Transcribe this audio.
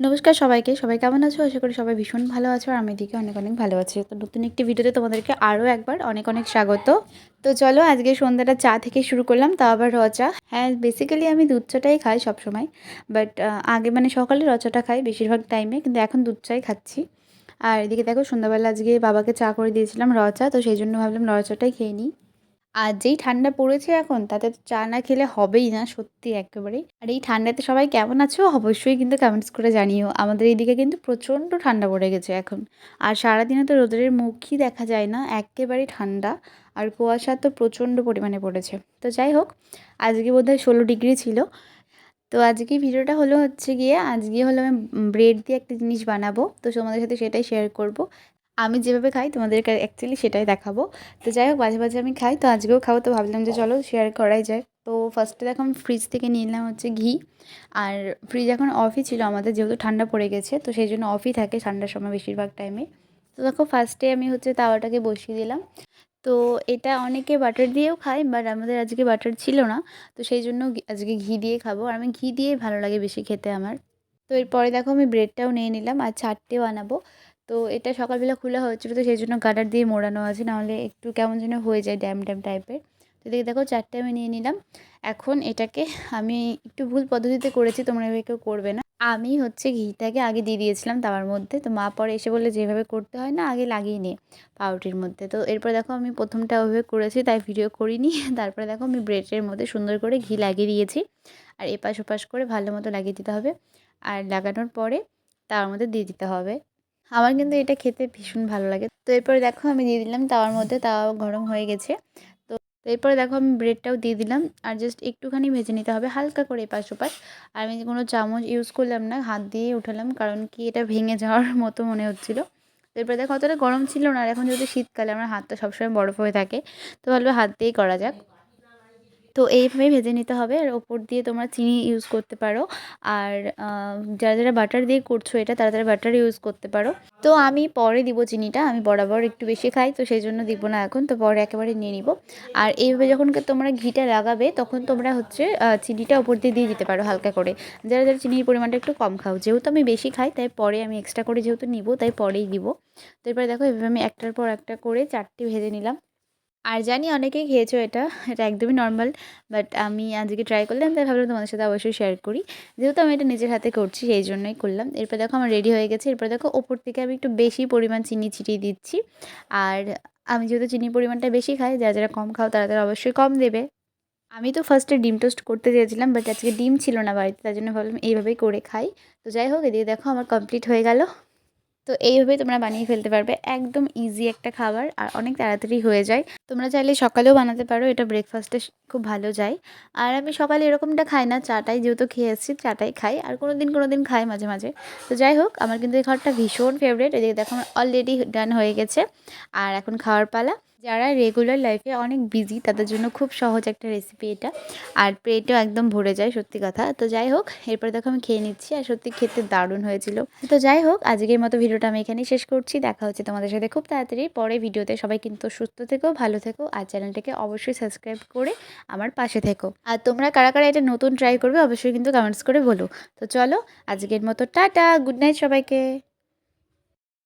নমস্কার সবাইকে। সবাই কেমন আছো? আশা করি সবাই ভীষণ ভালো আছো আর আমি দিকে অনেক অনেক ভালো আছি। তো নতুন একটি ভিডিওতে তোমাদেরকে আরও একবার অনেক অনেক স্বাগত। তো চলো আজকে সন্ধ্যাটা চা থেকে শুরু করলাম, তা আবার র চা। হ্যাঁ বেসিক্যালি আমি দুধ চাটাই খাই সবসময় বাট আগে মানে সকালে র চাটা খাই বেশিরভাগ টাইমে কিন্তু এখন দুধ চাই খাচ্ছি। আর এদিকে দেখো সন্ধ্যাবেলা আজকে বাবাকে চা করে দিয়েছিলাম র চা, তো সেই জন্য ভাবলাম র চাটাই খেয়ে নিই। আর যেই ঠান্ডা পড়েছে এখন, তাতে তো চা না খেলে হবেই না, সত্যি একেবারেই। আর এই ঠান্ডাতে সবাই কেমন আছো? অবশ্যই কিন্তু কমেন্টস করে জানিও। আমাদের এইদিকে কিন্তু প্রচণ্ড ঠান্ডা পড়ে গেছে এখন। আর সারাদিনে তো রোদের মুখই দেখা যায় না, একেবারেই ঠান্ডা। আর কুয়াশা তো প্রচণ্ড পরিমাণে পড়েছে। তো যাই হোক, আজকে বোধহয় ষোলো ডিগ্রি ছিল। তো আজকে ভিডিওটা হলো হচ্ছে গিয়ে, আজকে হলো আমি ব্রেড দিয়ে একটা জিনিস বানাবো। তো তোমাদের সাথে সেটাই শেয়ার করব। আমি যেভাবে খাই তোমাদেরকে অ্যাকচুয়ালি সেটাই দেখাবো। তো যাই হোক, মাঝে মাঝে আমি খাই। তো আজকেও খাব। তো ভাবলাম যে চলো শেয়ার করাই যায় তো ফার্স্টে দেখো আমি ফ্রিজ থেকে নিলাম হচ্ছে ঘি। আর ফ্রিজ এখন অফই ছিল। আমাদের যেহেতু ঠান্ডা পড়ে গেছে, তো সেই জন্য অফই থাকে ঠান্ডার সময় বেশিরভাগ টাইমে তো দেখো ফার্স্টে আমি হচ্ছে তাওয়াটাকে বসিয়ে দিলাম। তো এটা অনেকে বাটার দিয়েও খায় বাট আমাদের আজকে বাটার ছিল না। তো সেই জন্য আজকে ঘি দিয়ে খাব। আর আমি ঘি দিয়েই ভালো লাগে বেশি খেতে আমার। তো এরপরে দেখো আমি ব্রেডটাও নিয়ে নিলাম। আর চারটেও আনাবো তো এটা সকালবেলা খোলা হয়েছিল তো সেই জন্য গার্ডার দিয়ে মোড়ানো আছে, নাহলে একটু কেমন যেন হয়ে যায় ড্যাম ড্যাম টাইপের তো দেখে দেখো চারটে আমি নিয়ে নিলাম। এখন এটাকে আমি একটু ভুল পদ্ধতিতে করেছি, তোমরা এভাবে কেউ করবে না। আমি হচ্ছে ঘিটাকে আগে দিয়ে দিয়েছিলাম তাওয়ার মধ্যে, তো মা পরে এসে বললে যেভাবে করতে হয় না, আগে লাগিয়ে নে পাউরুটির মধ্যে। তো এরপর দেখো আমি প্রথমটা ওইভাবে করেছি, তাই ভিডিও করিনি। তারপরে দেখো আমি ব্রেডের মধ্যে সুন্দর করে ঘি লাগিয়ে দিয়েছি, আর এপাশ ওপাশ করে ভালো মতো লাগিয়ে দিতে হবে। আর লাগানোর পরে তার মধ্যে দিয়ে দিতে হবে। আমার কিন্তু এটা খেতে ভীষণ ভালো লাগে। তো এরপরে দেখো আমি দিয়ে দিলাম তাওয়ার মধ্যে, তাওয়া গরম হয়ে গেছে। তো এরপরে দেখো আমি ব্রেডটাও দিয়ে দিলাম। আর জাস্ট একটুখানি ভেজে নিতে হবে হালকা করে এপাশ ওপাশ। আর আমি কোনো চামচ ইউজ করলাম না, হাত দিয়ে উঠালাম, কারণ কি এটা ভেঙে যাওয়ার মতো মনে হচ্ছিল। এরপরে দেখো অতটা গরম ছিল না, আর এখন যেহেতু শীতকালে আমার হাতটা সবসময় বরফ হয়ে থাকে, তো ভালো হাত দিয়েই করা যাক। তো এইভাবেই ভেজে নিতে হবে। আর ওপর দিয়ে তোমরা চিনি ইউজ করতে পারো। আর যারা যারা বাটার দিয়ে করছ এটা, তারা তারা বাটার ইউজ করতে পারো। তো আমি পরে দিব চিনিটা। আমি বরাবর একটু বেশি খাই, তো সেই জন্য দিব না এখন। তো পরে একেবারে নিয়ে নিব। আর এইভাবে যখন তোমরা ঘিটা লাগাবে, তখন তোমরা হচ্ছে চিনিটা ওপর দিয়ে দিয়ে দিতে পারো হালকা করে। যারা যারা চিনির পরিমাণটা একটু কম খাও, যেহেতু আমি বেশি খাই, তাই পরে আমি এক্সট্রা করে যেহেতু নিব, তাই পরেই দিব। তো এরপরে দেখো, এভাবে আমি একটার পর একটা করে চারটি ভেজে নিলাম। আর জানি অনেকেই খেয়েছো এটা এটা একদমই নর্মাল বাট আমি আজকে ট্রাই করলাম, তাই ভাবলাম তোমাদের সাথে অবশ্যই শেয়ার করি। যেহেতু আমি এটা নিজের হাতে করছি, সেই জন্যই করলাম। এরপর দেখো আমার রেডি হয়ে গেছে, এরপর দেখো ওপর থেকে আমি একটু বেশি পরিমাণ চিনি ছিটিয়ে দিচ্ছি। আর আমি যেহেতু চিনির পরিমাণটা বেশি খাই, যারা যারা কম খাও তারা তারা অবশ্যই কম দেবে। আমি তো ফার্স্টে ডিম টোস্ট করতে চেয়েছিলাম বাট আজকে ডিম ছিল না বাড়িতে, তার জন্য ভাবলাম এইভাবেই করে খাই। তো যাই হোক, এদিকে দেখো আমার কমপ্লিট হয়ে গেল। তো এইভাবেই তোমরা বানিয়ে ফেলতে পারবে। একদম ইজি একটা খাবার আর অনেক তাড়াতাড়ি হয়ে যায়। তোমরা চাইলে সকালেও বানাতে পারো, এটা ব্রেকফাস্টে খুব ভালো যায়। আর আমি সকালে এরকমটা খাই না, চাটাই যেহেতু খেয়ে এসেছি, চাটাই খাই। আর কোনো দিন কোনো দিন খাই মাঝে মাঝে। তো যাই হোক, আমার কিন্তু এই খাবারটা ভীষণ ফেভারেট এদিকে দেখো, আমার অলরেডি ডান হয়ে গেছে। আর এখন খাওয়ার পালা। যারা রেগুলার লাইফে অনেক বিজি তাদের জন্য খুব সহজ একটা রেসিপি এটা। আর পেটও একদম ভরে যায়, সত্যি কথা। তো যাই হোক, এরপর দেখো আমি খেয়ে নিচ্ছি, আর সত্যি খেতে দারুণ হয়েছিল। তো যাই হোক, আজকের মতো ভিডিওটা আমি এখানেই শেষ করছি। দেখা হচ্ছে তোমাদের সাথে খুব তাড়াতাড়ি পরে ভিডিওতে। সবাই কিন্তু সুস্থ থেকো, ভালো থেকো, আর চ্যানেলটাকে অবশ্যই সাবস্ক্রাইব করে আমার পাশে থেকো। আর তোমরা কারা কারা এটা নতুন ট্রাই করবে, অবশ্যই কিন্তু কমেন্টস করে বলো। তো চলো, আজকের মতো টাটা গুড নাইট সবাইকে।